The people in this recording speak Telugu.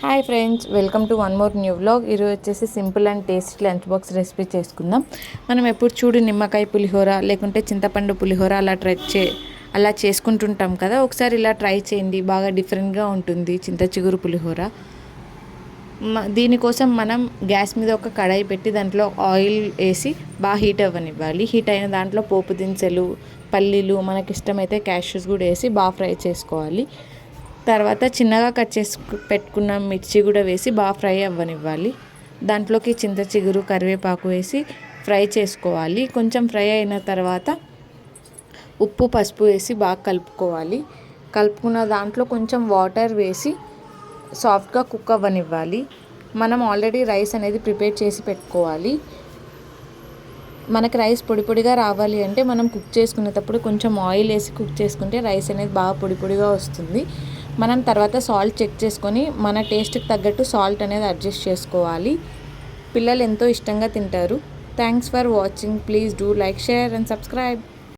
Hi friends welcome to one more new vlog. ఈరోజు వచ్చేసి simple and tasty lunch box recipe చేసుకుందాం. మనం ఎప్పుడు చూడు నిమ్మకాయ పులిహోర లేకుంటే చింతపండు పులిహోర అలా ట్రై చే అలా చేసుకుంటుంటాం కదా. ఒకసారి ఇలా ట్రై చేయండి బాగా డిఫరెంట్గా ఉంటుంది చింత చిగురు పులిహోర. దీనికోసం మనం గ్యాస్ మీద ఒక కడాయి పెట్టి దాంట్లో ఆయిల్ వేసి బాగా హీట్ అవ్వనివ్వాలి. హీట్ అయిన దాంట్లో పోపు దినుసులు పల్లీలు మనకి ఇష్టమైతే క్యాష్యూస్ కూడా వేసి బాగా ఫ్రై చేసుకోవాలి. తర్వాత చిన్నగా కట్ చేసి పెట్టుకున్న మిర్చి కూడా వేసి బాగా ఫ్రై అవ్వనివ్వాలి. దాంట్లోకి చింత చిగురు కరివేపాకు వేసి ఫ్రై చేసుకోవాలి. కొంచెం ఫ్రై అయిన తర్వాత ఉప్పు పసుపు వేసి బాగా కలుపుకోవాలి. కలుపుకున్న దాంట్లో కొంచెం వాటర్ వేసి సాఫ్ట్గా కుక్ అవ్వనివ్వాలి. మనం ఆల్రెడీ రైస్ అనేది ప్రిపేర్ చేసి పెట్టుకోవాలి. మనకి రైస్ పొడి పొడిగా రావాలి అంటే మనం కుక్ చేసుకునేటప్పుడు కొంచెం ఆయిల్ వేసి కుక్ చేసుకుంటే రైస్ అనేది బాగా పొడి పొడిగా వస్తుంది. మనం తర్వాత సాల్ట్ చెక్ చేసుకొని మన టేస్ట్కి తగ్గట్టు సాల్ట్ అనేది అడ్జస్ట్ చేసుకోవాలి. పిల్లలు ఎంతో ఇష్టంగా తింటారు. Thanks for watching please do like share and subscribe